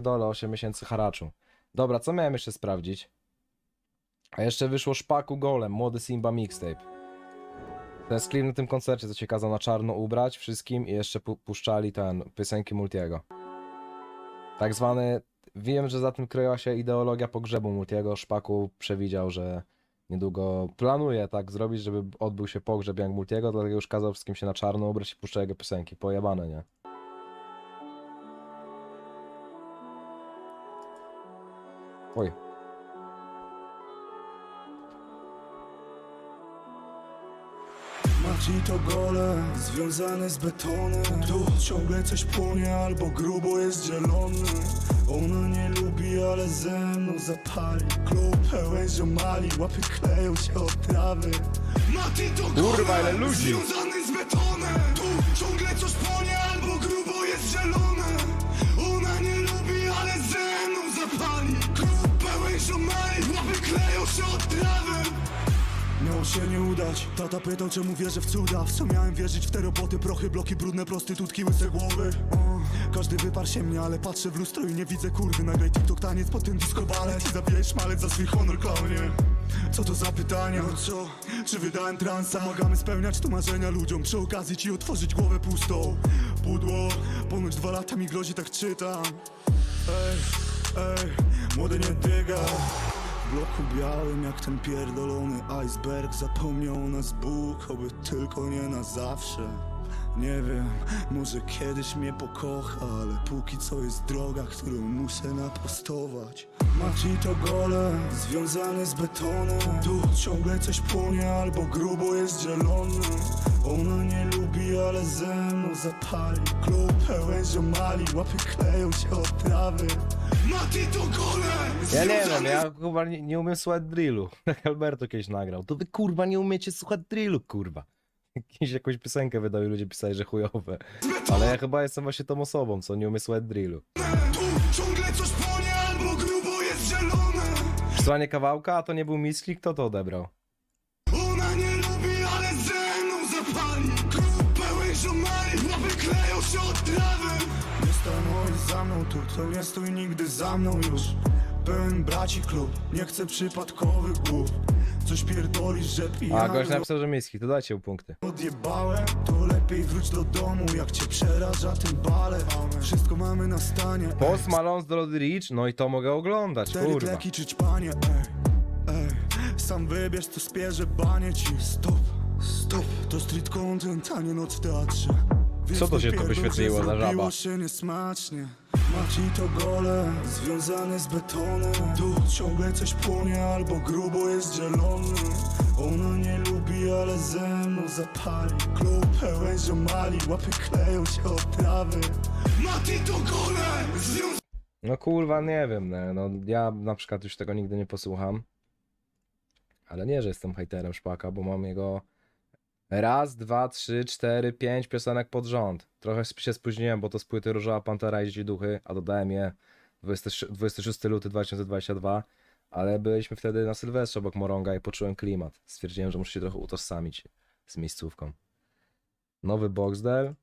Dole 8 miesięcy haraczu. Dobra, co miałem jeszcze sprawdzić? A jeszcze wyszło Szpaku Golem, młody Simba mixtape. Ten screen na tym koncercie, co cię kazał na czarno ubrać wszystkim i jeszcze pu puszczali ten, piosenki Multiego. Tak zwany, wiem, że za tym kryła się ideologia pogrzebu Multiego. Szpaku przewidział, że niedługo planuje tak zrobić, żeby odbył się pogrzeb Young Multiego, dlatego już kazał wszystkim się na czarno ubrać i puszczać jego piosenki. Pojebane, nie? Oj. Marcin to gole, związane z betonem. Tu ciągle coś płonie albo grubo jest zielony. Ona nie lubi, ale ze mną zapali. Klub pełen ziomali, łapy kleją się od trawy. Marcin to gole, Kurwa, ile ludzi! związany z betonem się od trawy Miało się nie udać. Tata pytał czemu wierzę w cuda. W co miałem wierzyć w te roboty. Prochy, bloki, brudne prostytutki, łyse głowy. O, Każdy wyparł się mnie, ale patrzę w lustro i nie widzę kurwy. Nagraj TikTok taniec, potem disco balet I zabijaj szmalec za swój honor, klaunie. Co to za pytania? No co? Czy wydałem transa? Pomagamy spełniać tu marzenia ludziom. Przy okazji ci otworzyć głowę pustą Pudło, ponoć dwa lata mi grozi, tak czytam. Ej, ej, młody nie dyga w bloku białym jak ten pierdolony iceberg. Zapomniał nas Bóg, oby tylko nie na zawsze. Nie wiem, może kiedyś mnie pokocha Ale póki co jest droga, którą muszę naprostować. Maciej to gole, związany z betonem. Tu ciągle coś płonie albo grubo jest zielony. Ona nie lubi, ale ze mną zapali. Klub pełen ziomali, łapy kleją się od trawy Mati to gole, Ja nie wiem, ja chyba nie, nie umiem słuchać drillu. Jak Alberto kiedyś nagrał. To wy kurwa nie umiecie słuchać drillu, kurwa. Jakieś, jakąś piosenkę wydał i ludzie pisali, że chujowe. Ale ja chyba jestem właśnie tą osobą, co nie umie słuchać drillu. Tu ciągle coś płonie albo grubo jest zielone Przesłanie kawałka, a to nie był miski, kto to odebrał? Za mną tu, to nie stój nigdy za mną już. Pełen braci klub, nie chcę przypadkowych głów. Coś pierdolisz, że A, pijany gość napisał, że miski, to dajcie mu punkty. Odjebałem, to lepiej wróć do domu Jak cię przeraża ten balet Wszystko mamy na stanie ej. Post Malone z Rich, no i to mogę oglądać, Cztery kurwa. kleki czy ej, ej. Sam wybierz, to spierze banie ci. Stop, stop To street content, a nie noc w teatrze. Co to się tu wypierdol, wyświetliło że za żaba? zrobiło się niesmacznie Maciej to gole, związany z betonem Tu ciągle coś płonie, albo grubo jest zielony Ona nie lubi, ale ze mną zapali Klub pełen ziomali, łapy kleją się od trawy Maciej to gole, związany No kurwa, nie wiem, nie. no ja na przykład już tego nigdy nie posłucham. Ale nie, że jestem hejterem Szpaka, bo mam jego raz, dwa, trzy, cztery, pięć piosenek pod rząd. Trochę się spóźniłem, bo to z płyty Różowa Pantera i Duchy, a dodałem je 26 26 luty 2022, ale byliśmy wtedy na Sylwestrze obok Moronga i poczułem klimat. Stwierdziłem, że muszę się trochę utożsamić z miejscówką. Nowy Boxdel,